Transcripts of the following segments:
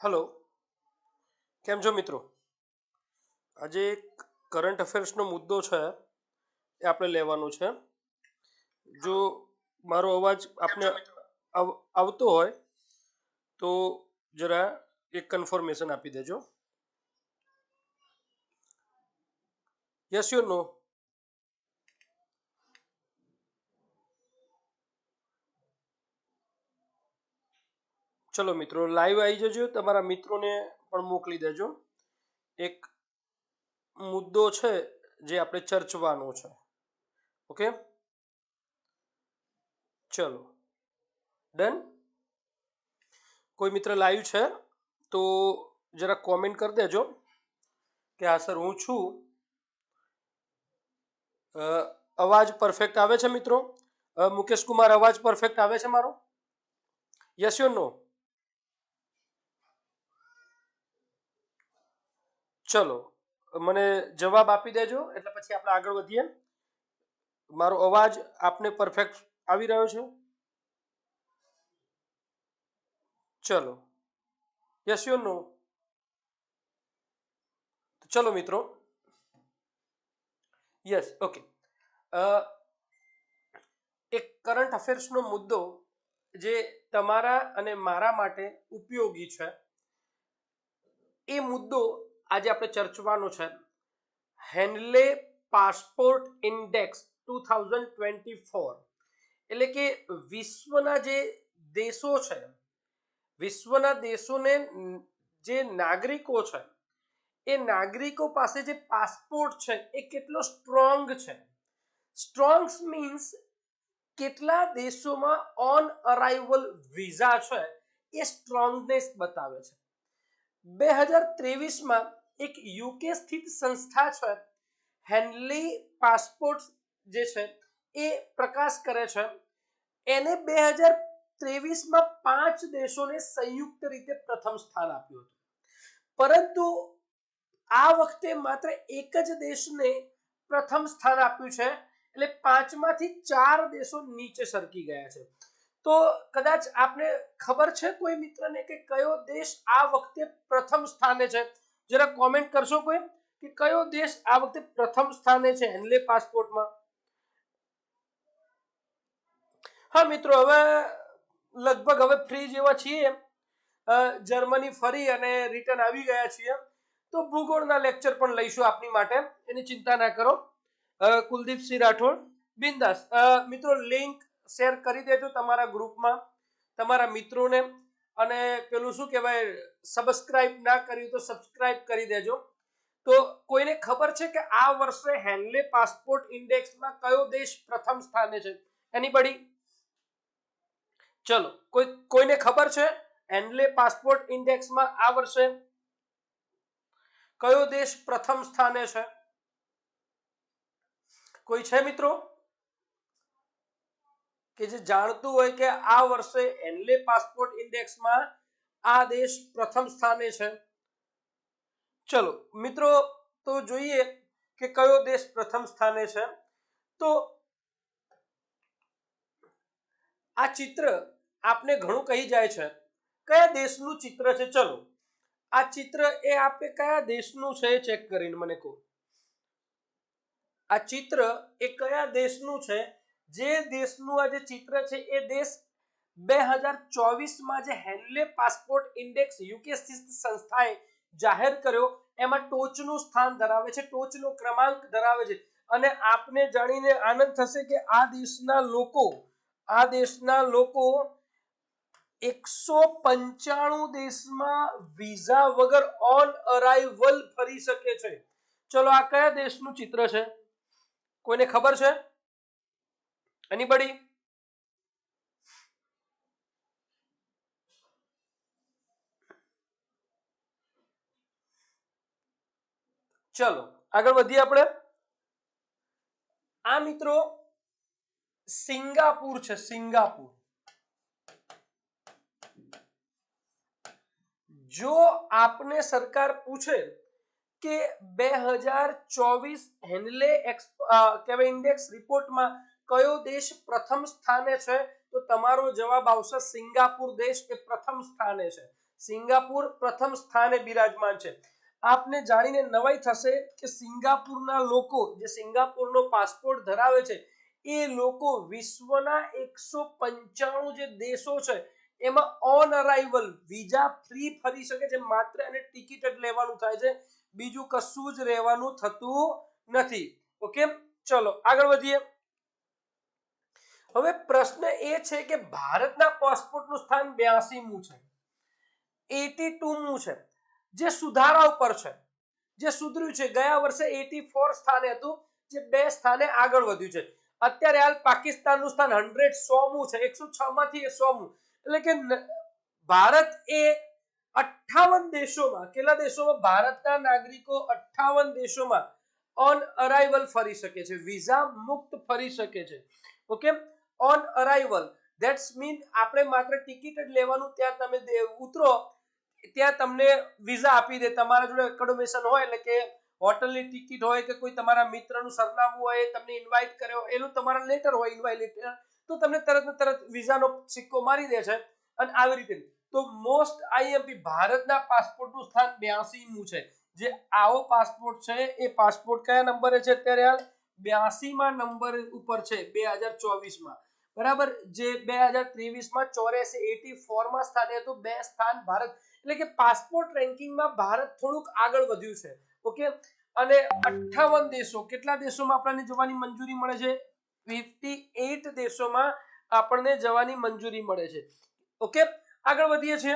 Hello કેમ છો મિત્રો? આજે એક કરંટ અફેર્સનો મુદ્દો છે એ આપણે લેવાનો છે. જો મારો અવાજ આપને આવતો હોય તો જરા એક કન્ફર્મેશન આપી દેજો. યસ યુ નો ચલો મિત્રો લાઈવ આવી જજો. તમારા મિત્રોને પણ મોકલી દેજો. એક મુદ્દો છે જે આપણે ચર્ચવાનો છે. ઓકે? ચલો. ડન? કોઈ મિત્ર લાઈવ છે, તો જરા કોમેન્ટ કરી દેજો કે, હા, સર, હું છું. અવાજ પરફેક્ટ આવે છે, મિત્રો? મુકેશ કુમાર અવાજ પરફેક્ટ આવે છે મારો? યસ યો નો ચલો, મને જવાબ આપી દેજો, એટલે પછી આપણે આગળ વધીએ. મારો અવાજ આપને પરફેક્ટ આવી રહ્યો છે. ચલો યસ યો નો ચલો મિત્રો. યસ ઓકે એક કરંટ અફેર્સનો મુદ્દો જે તમારા અને મારા માટે ઉપયોગી છે, એ મુદ્દો આજે આપણે ચર્ચવાનું છે Henley passport index two thousand twenty four. એટલે કે વિશ્વના જે દેશો છે, વિશ્વના દેશોને જે નાગરિકો છે, એ નાગરિકો પાસે જે પાસપોર્ટ છે એ કેટલો સ્ટ્રોંગ છે. સ્ટ્રોંગ મીન્સ કેટલા દેશોમાં ઓન અરાઇવલ વિઝા છે એ સ્ટ્રોંગનેસ બતાવે છે. બે હજાર ત્રેવીસમાં એક યુકે સ્થિત સંસ્થા છે. હેનલી પાસપોર્ટ જે છે એ પ્રકાશ કરે છે. એને બે હજાર ત્રેવીસમાં પાંચ દેશોને સંયુક્ત રીતે પ્રથમ સ્થાન આપ્યું હતું. પરંતુ આ વખતે માત્ર એક જ દેશને પ્રથમ સ્થાન આપ્યું છે. એટલે પાંચમાંથી ચાર દેશો નીચે સરકી ગયા છે. તો કદાચ આપને ખબર છે કોઈ મિત્રને કે કયો દેશ આ વખતે પ્રથમ સ્થાને છે? જરા કોમેન્ટ કરશો કોઈ? કે કયો દેશ આ વખતે પ્રથમ સ્થાને છે હેન્ડલે પાસપોર્ટમાં? હા, મિત્રો, હવે લગભગ હવે ફ્રી જેવા છીએ જર્મની ફરી અને રિટર્ન આવી ગયા છીએ તો ભૂગોળના લેક્ચર પણ લઈશું આપની માટે. એની ચિંતા ના કરો. કુલદીપસિંહ રાઠોડ, બિંદાસ. મિત્રો લિંક શેર કરી દેજો તમારા ગ્રુપમાં તમારા મિત્રોને. અને પેલું શું કહેવાય સબસ્ક્રાઇબ ના કર્યું તો સબસ્ક્રાઇબ કરી દેજો. તો કોઈને ખબર છે કે આ વર્ષે હેન્ડલે પાસપોર્ટ ઇન્ડેક્સમાં કયો દેશ પ્રથમ સ્થાને છે? એની બડી ચલો, કોઈ, કોઈને ખબર છે? હેન્ડલે પાસપોર્ટ ઇન્ડેક્સમાં આ વર્ષે કયો દેશ પ્રથમ સ્થાને છે? કોઈ છે મિત્રો? કે જે જાણતું હોય કે આ વર્ષે એનલે પાસપોર્ટ ઇન્ડેક્સમાં આ દેશ પ્રથમ સ્થાને છે. ચલો, મિત્રો, તો જોઈએ કે કયો દેશ પ્રથમ સ્થાને છે. તો આ ચિત્ર આપને ઘણું કહી જાય છે. કયા દેશનું ચિત્ર છે? ચલો, આ ચિત્ર એ આપે કયા દેશનું છે ચેક કરીને મને કહો. આ ચિત્ર એ કયા દેશનું છે? જે દેશનું આ જે ચિત્ર છે, એ દેશ બે હજાર ચોવીસમાં જે હેન્ડલે પાસપોર્ટ ઇન્ડેક્સ યુકે સ્થિત સંસ્થાએ જાહેર કર્યો, એમાં ટોચનું સ્થાન ધરાવે છે, ટોચનો ક્રમાંક ધરાવે છે. અને આપને જાણીને આનંદ થશે કે આ દેશના લોકો, આ દેશના લોકો એકસો પંચાણું દેશમાં વિઝા વગર ઓન અરાઇવલ ફરી શકે છે. ચલો આ કયા દેશનું ચિત્ર છે? કોઈને ખબર છે? એનીબડી ચલો, આગળ વધીએ આપણે. આ મિત્રો સિંગાપુર છે, સિંગાપુર. જો આપને સરકાર પૂછે કે બે હજાર ચોવીસ હેન્ડલે કહેવાય ઇન્ડેક્સ રિપોર્ટમાં કયો દેશ પ્રથમ સ્થાને છે? તો તમારો જવાબ આવશે સિંગાપુર દેશ એ પ્રથમ સ્થાને છે. સિંગાપુર પ્રથમ સ્થાને બિરાજમાન છે. આપને જાણીને નવાઈ થશે કે સિંગાપુરના લોકો, જે સિંગાપુરનો પાસપોર્ટ ધરાવે છે, એ લોકો વિશ્વના એકસો પંચાણું જે દેશો છે, એમાં ઓન અરાઇવલ વિઝા ફ્રી ફરી શકે છે, માત્ર એને ટિકિટ જ લેવાનું થાય છે. બીજું કશું જ રહેવાનું થતું નથી. ઓકે? ચલો, આગળ વધીએ. હવે પ્રશ્ન એ છે કે ભારતના પાસપોર્ટનું સ્થાન બ્યાસીમું છે, એટી ટુમું છે. જે સુધારા ઉપર છે, જે સુધર્યું છે, ગયા વર્ષે એટી ફોર સ્થાને હતું, જે બે સ્થાને આગળ વધ્યું છે. અત્યારે હાલ પાકિસ્તાનનું સ્થાન હંડ્રેડ સોમું છે, એકસો છ માંથી એ સોમું. એટલે કે ભારત એ અઠ્ઠાવન દેશોમાં, કેટલા દેશોમાં? ભારતના નાગરિકો અઠ્ઠાવન દેશોમાં ઓન અરાઈવલ ફરી શકે છે, વિઝા મુક્ત ફરી શકે છે. Okay? On arrival that's mean આપણે માત્ર ટિકિટ જ લેવાનું ત્યાં તમે ઉતરો, ત્યાં તમને વિઝા આપી દે. તમારા જોડે એકોમોડેશન હોય એટલે કે હોટલની ટિકિટ હોય કે કોઈ તમારા મિત્રનું સરનામું હોય, તમને ઇન્વાઇટ કર્યો, એનું તમારા લેટર હોય ઇન્વાઇટ લેટર તો તમને તરત ને તરત વિઝાનો સિક્કો મારી દે છે. અને આવી રીતે. તો મોસ્ટ આઈએમપી ભારતના પાસપોર્ટનું સ્થાન બ્યાસીમું છે. જે આવો પાસપોર્ટ છે, એ પાસપોર્ટ કયા નંબરે છે અત્યારે હાલ? બ્યાસીમાં નંબર ઉપર છે, બે હજાર ચોવીસમાં. બરાબર? જે બે હજાર ત્રેવીસમાં ચોર્યાસી એટી ફોરમાં સ્થાને હતું, બે સ્થાન ભારત. એટલે કે પાસપોર્ટ રેન્કિંગમાં ભારત થોડુંક આગળ વધ્યું છે. ઓકે? અને અઠ્ઠાવન દેશો, કેટલા દેશોમાં આપણને જવાની મંજૂરી મળે છે? ફિફ્ટી એટ દેશોમાં આપણને જવાની મંજૂરી મળે છે. ઓકે? આગળ વધીએ છીએ.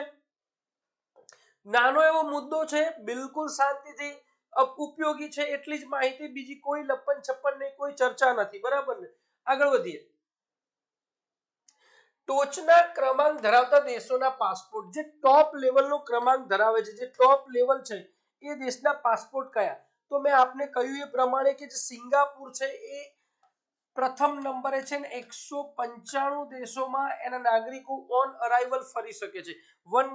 નાનો એવો મુદ્દો છે, બિલકુલ શાંતિથી ઉપયોગી છે એટલી જ માહિતી, બીજી કોઈ લપન છપ્પન નહીં, કોઈ ચર્ચા નથી. બરાબર ને? આગળ વધીએ. ટોચના ક્રમાંક ધરાવતા દેશોના પાસપોર્ટ. જે ટોપ લેવલનો ક્રમાંક ધરાવે છે, જે ટોપ લેવલ છે, એ દેશના પાસપોર્ટ કયા? તો મેં આપને કહ્યું એ પ્રમાણે કે જે સિંગાપુર છે, એ પ્રથમ નંબરે છે ને એકસો પંચાણું દેશોમાં એના નાગરિકો ઓન અરાઇવલ ફરી શકે છે. વન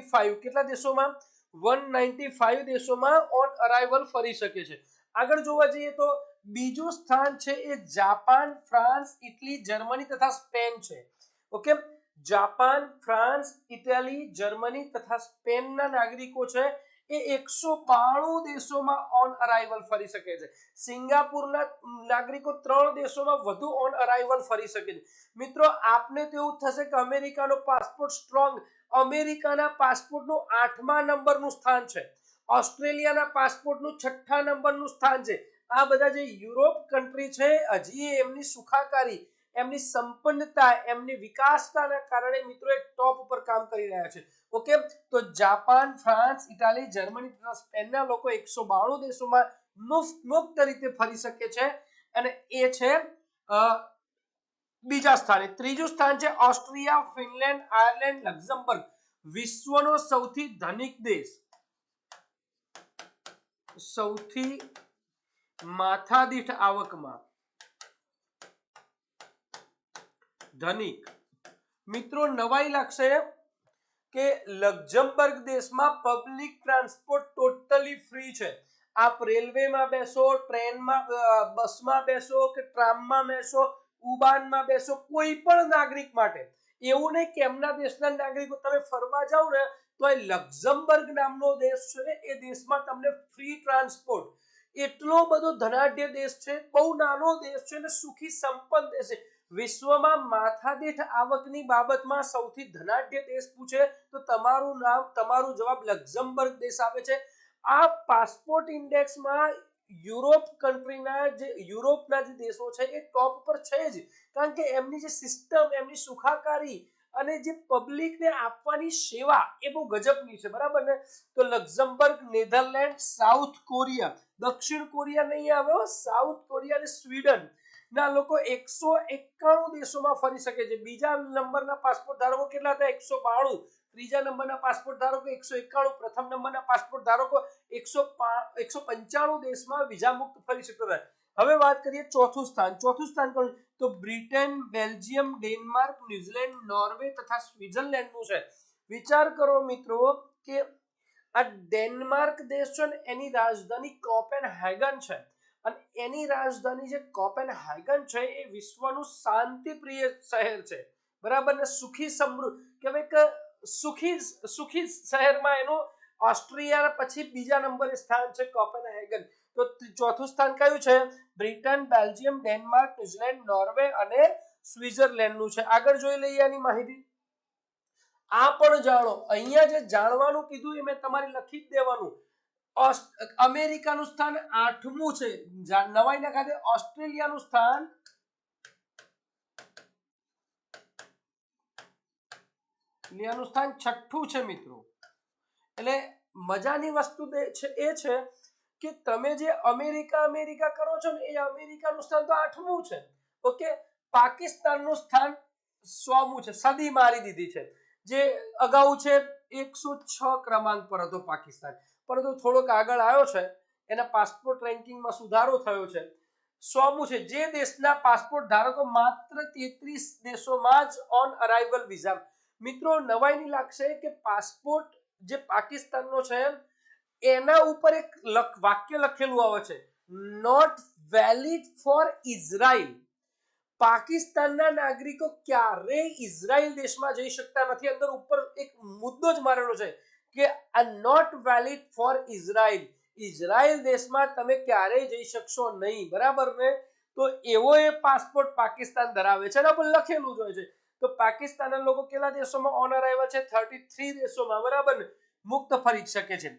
ફાઈવ કેટલા દેશોમાં? વન નાઇન્ટી ફાઇવ દેશોમાં ઓન અરાઇવલ ફરી શકે છે. આગળ જોવા જઈએ તો બીજું સ્થાન છે એ જાપાન, ફ્રાન્સ, ઇટલી, જર્મની તથા સ્પેન છે. Okay? Japan, France, Italy, Germany તથા સ્પેનના નાગરિકો છે, એ એકસો બાણું દેશોમાં ઓન અરાઇવલ ફરી શકે છે. સિંગાપુરના નાગરિકો ત્રણ દેશોમાં વધુ ઓન અરાઇવલ ફરી શકે છે. મિત્રો, આપને તો એવું થશે કે અમેરિકાનો પાસપોર્ટ સ્ટ્રોંગ અમેરિકાના પાસપોર્ટનું આઠમા નંબરનું સ્થાન છે. ઓસ્ટ્રેલિયાના પાસપોર્ટનું છઠ્ઠા નંબરનું સ્થાન છે. આ બધા જે યુરોપ કન્ટ્રી છે, હજી એમની સુખાકારી એમની સંપન્નતા, એમની વિકાસતાના કારણે મિત્રો એ ટોપ ઉપર કામ કરી રહ્યા છે. ઓકે તો જાપાન, ફ્રાન્સ, ઇટાલી, જર્મની તથા સ્પેનના લોકો એકસો બાણું દેશોમાં મુક્ત મુક્ત રીતે ફરી શકે છે. અને એ છે બીજા સ્થાને. ત્રીજું સ્થાન છે ઓસ્ટ્રિયા, ફિનલેન્ડ, આયર્લેન્ડ, લક્ઝમબર્ગ. વિશ્વનો સૌથી ધનિક દેશ. સૌથી માથાદીઠ આવકમાં. ધનિક. મિત્રો, નવાઈ લાગશે કે લક્ઝમબર્ગ દેશમાં પબ્લિક ટ્રાન્સપોર્ટ ટોટલી ફ્રી છે. આપ રેલવેમાં બેસો, ટ્રેનમાં બસમાં બેસો કે ટ્રામમાં બેસો, ઉબાનમાં બેસો, કોઈ પણ નાગરિક માટે. એવું નહીં કે એમના દેશના નાગરિકો, તમે ફરવા જાઓ ને, તો એ લક્ઝમબર્ગ નામનો દેશ છે એ દેશમાં તમને ફ્રી ટ્રાન્સપોર્ટ એટલો બધો ધનાઢ્ય દેશ છે, બહુ નાનો દેશ છે અને સુખી સંપન્ન દેશ છે. વિશ્વમાં માથાદીઠ આવકની બાબતમાં સૌથી ધનાઢ્ય દેશ પૂછે તો તમારું નામ, તમારું જવાબ લક્ઝમબર્ગ દેશ આવે છે. આ પાસપોર્ટ ઇન્ડેક્સમાં યુરોપ કન્ટ્રીના જે, યુરોપના જે દેશો છે એ ટોપ પર છે જ. કારણ કે એમની જે સિસ્ટમ, એમની સુખાકારી અને જે પબ્લિકને આપવાની સેવા એ બહુ ગજબની છે, બરાબર ને? તો લક્ઝમબર્ગ, નેધરલેન્ડ, સાઉથ કોરિયા, દક્ષિણ કોરિયા નહીં આવ્યો સાઉથ કોરિયા અને સ્વીડન ના, લોકો એકસો એકાણું દેશોમાં ફરી શકે છે. બીજા નંબરના પાસપોર્ટ ધારકો કેટલા હતા એકસો બાણું. ત્રીજા નંબરના પાસપોર્ટ ધારકો એકસો એકાણું. પ્રથમ નંબરના પાસપોર્ટ ધારકો એકસો એકસો પંચાણું દેશમાં વિઝા મુક્ત ફરી શકતો હતા. હવે વાત કરીએ ચોથું સ્થાન. ચોથું સ્થાન કોણ? તો Britain, Belgium, Denmark, New Zealand, Norway તથા સ્વિટ્ઝરલેન્ડનું છે. વિચાર કરો મિત્રો કે આ ડેનમાર્ક દેશ છે ને, એની રાજધાની કોપેન હેગન છે. અને એની રાજધાની જે કોપેન હેગન છે એ વિશ્વનું શાંતિપ્રિય શહેર છે. બરાબર? ને સુખી સમૃદ્ધ કહેવાય એક સુખી સુખી શહેરમાં એનું ઓસ્ટ્રિયા પછી બીજા નંબરે સ્થાન છે કોપનહેગન. તો, ચોથું સ્થાન કયું છે? Britain, Belgium, Denmark, New Zealand, Norway અને સ્વિટ્ઝરલેન્ડનું છે. આગળ જોઈ લઈએ આની માહિતી. આ પણ જાણો. અહીંયા જે જાણવાનું કીધું એ મેં તમારે લખી જ દેવાનું. અમેરિકાનું સ્થાન આઠમું છે. નવાઈના ખાતે ઓસ્ટ્રેલિયાનું સ્થાન ઓસ્ટ્રેલિયાનું સ્થાન છઠ્ઠું છે, મિત્રો. એટલે મજાની વસ્તુ એ છે કે તમે જે અમેરિકા અમેરિકા કરો છો ને, એ અમેરિકાનું સ્થાન તો આઠમું છે. ઓકે? પાકિસ્તાનનું સ્થાન સોમું છે, સદી મારી દીધી છે. જે અગાઉ છે, એકસો છ ક્રમાંક પર હતો પાકિસ્તાન. પરંતુ થોડોક આગળ આવ્યો છે, એના પાસપોર્ટ રેન્કિંગમાં સુધારો થયો છે. સોમું છે, જે દેશના પાસપોર્ટ ધારકો માત્ર તેત્રીસ દેશોમાં જ ઓન અરાઇવલ વિઝા મિત્રો, નવાઈની લાગશે કે પાસપોર્ટ જે પાકિસ્તાનનો છે, એના ઉપર એક વાક્ય લખેલું આવે છે. નોટ વેલિડ ફોર ઇઝરાયલ પાકિસ્તાનના નાગરિકો ક્યારેય ઇઝરાયલ દેશમાં જઈ શકતા નથી. અંદર ઉપર એક મુદ્દો જ મારેલો છે. કે આ not valid for Israel Israel દેશમાં તમે ક્યારેય જઈ શકશો નહીં, બરાબર ને? તો એવો એ પાસપોર્ટ પાકિસ્તાન ધરાવે છે પર લખેલું જ હોય છે. તો પાકિસ્તાનના લોકો કેટલા દેશોમાં ઓન અરાઇવલ છે? થર્ટી થ્રી દેશોમાં, બરાબર ને? મુક્ત ફરી શકે છે.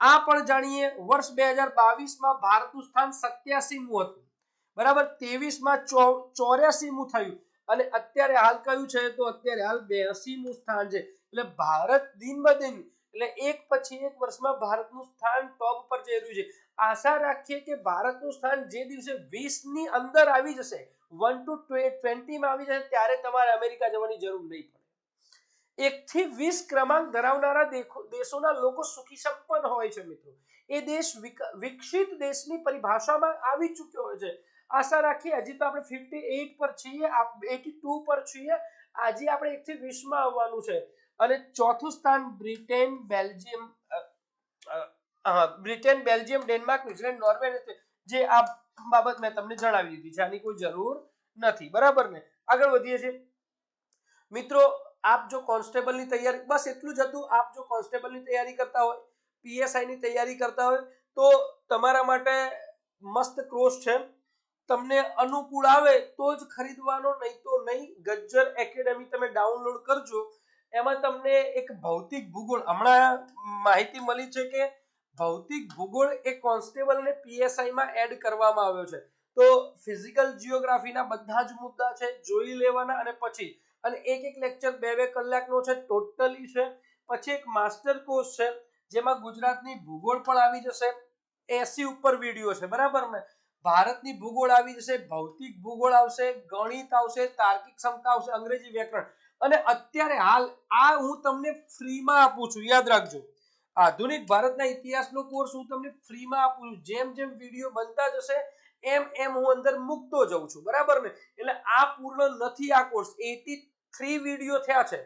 આ પણ જાણીએ, વર્ષ બે હજાર બાવીસમાં ભારતનું સ્થાન સત્યાસીમું હતું. બરાબર? ત્રેવીસમાં ચોર્યાસીમું થયું. અને અત્યારે હાલ કયું છે? તો અત્યારે હાલ બેસીમું સ્થાન છે. એટલે ભારત દિન બ દિન એટલે એક પછી એક વર્ષમાં ભારતનું સ્થાન ટોપ પર જઈ રહ્યું છે. આશા રાખીએ કે ભારતનું સ્થાન જે દિવસે વીસની અંદર આવી જશે વન ટુ ટ્વેન્ટીમાં આવી જશે, ત્યારે તમારે અમેરિકા જવાની જરૂર નહીં પડે. એક થી વીસ ક્રમાંક ધરાવનારા દેશોના લોકો સુખી સંપન્ન હોય છે મિત્રો. એ દેશ વિકસિત દેશની પરિભાષામાં આવી ચૂક્યો હોય છે. આશા રાખીએ હજી તો આપણે ફિફ્ટી એઇટ પર છીએ એટી ટુ પર છીએ. આજે આપણે એક થી વીસમાં આવવાનું છે. અને ચોથું સ્થાન Britain, Belgium Britain, Belgium, Denmark, New Zealand, Norway જે આ બાબત મેં તમને જણાવી દીધી છે, આની કોઈ જરૂર નથી, બરાબર ને? આગળ વધીએ છીએ. મિત્રો, આપ જો કોન્સ્ટેબલની તૈયારી, બસ એટલું જ હતું, આપ જો કોન્સ્ટેબલની તૈયારી કરતા હોય પીએસઆઈ ની તૈયારી કરતા હોય, તો તમારા માટે મસ્ત ક્રોસ છે. તમને અનુકૂળ આવે તો જ ખરીદવાનો, નહીં તો નહીં, ગજ્જર એકેડેમી તમે ડાઉનલોડ કરજો. એમાં તમને એક ભૌતિક ભૂગોળ, હમણાં માહિતી મળી છે કે ભૌતિક ભૂગોળ એ કોન્સ્ટેબલ ને પીએસઆઈ માં એડ કરવામાં આવ્યો છે. તો ફિઝિકલ જીઓગ્રાફીના બધા જ મુદ્દા છે, જોઈ લેવાના અને પછી. અને એક એક લેક્ચર બે બે કલાકનો છે, ટોટલી છે. પછી એક માસ્ટર કોર્સ છે, જેમાં ગુજરાતની ભૂગોળ પણ આવી જશે. એસી ઉપર વીડિયો છે, બરાબર ને? ભારતની ભૂગોળ આવી જશે, ભૌતિક ભૂગોળ આવશે, ગણિત આવશે, તાર્કિક ક્ષમતા આવશે, અંગ્રેજી વ્યાકરણ. અને અત્યારે હાલ આ હું તમને ફ્રીમાં આપું છું, યાદ રાખજો. આધુનિક ભારતના ઇતિહાસનો કોર્સ હું તમને ફ્રીમાં આપું છું. જેમ જેમ વીડિયો બનતા જશે, એમ એમ હું અંદર મૂકતો જઉં છું. બરાબર ને? એટલે આ પૂર્ણ નથી આ કોર્સ એટી થ્રી વીડિયો થયા છે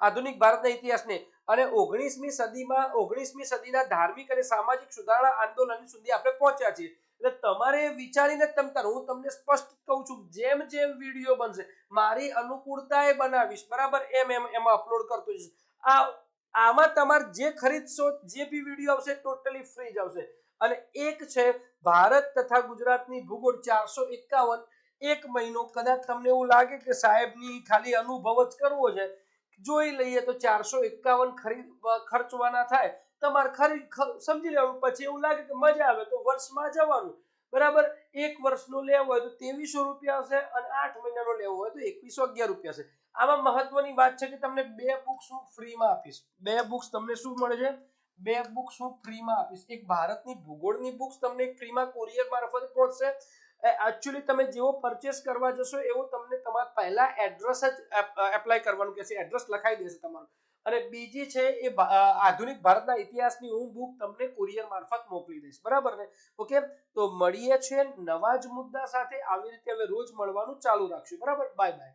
આધુનિક ભારતના ઇતિહાસને. અને ઓગણીસમી સદીમાં, ઓગણીસમી સદીના ધાર્મિક અને સામાજિક સુધારણા આંદોલન સુધી આપણે પહોંચ્યા છીએ. એટલે તમારે વિચારીને તમતાર હું તમને સ્પષ્ટ કહું છું, જેમ જેમ વીડિયો બનશે, મારી અનુકૂળતાએ બનાવીશ. બરાબર? એમ એમ એમાં અપલોડ કરતો જઈશ. આ, આમાં તમારે જે ખરીદશો, જે બી વીડિયો આવશે ટોટલી ફ્રી જ આવશે. અને એક છે, ભારત તથા ગુજરાતની ભૂગોળ ચારસો એકાવન. એક મહિનો કદાચ તમને એવું લાગે કે સાહેબની ખાલી અનુભવ જ કરવો છે. જોઈ લઈએ તો ચારસો એકાવન ખરીદ ખર્ચવાના થાય. તમારે ખરી સમજી લેવાનું પછી એવું લાગે કે મજા આવે તો વર્ષમાં જવાનું. બરાબર? એક વર્ષનો લેવો હોય તો ત્રેવીસો રૂપિયા હશે અને આઠ મહિનાનો લેવો હોય તો એકવીસો અગિયાર રૂપિયા છે આમાં મહત્વની વાત છે કે તમને બે બુક્સ હું ફ્રીમાં આપીશ. બે બુક્સ તમને શું મળે છે બે બુક્સ હું ફ્રીમાં આપીશ. એક ભારતની ભૂગોળની બુક્સ તમને ફ્રીમાં કોરિયર મારફતે પહોંચશે. એકચ્યુઅલી તમે જેવો પરચેસ કરવા જશો એવો તમને તમારે પહેલા એડ્રેસ જ એપ્લાય કરવાનું કહેશે. એડ્રેસ લખાઈ દેશે તમારું. અને બીજી છે એ આધુનિક ભારતના ઇતિહાસની હું બુક તમને કુરિયર મારફત મોકલી દઈશ. બરાબર ને? ઓકે? તો મળીએ છીએ નવા જ મુદ્દા સાથે. આવી રીતે હવે રોજ મળવાનું ચાલુ રાખશું. બરાબર? Bye bye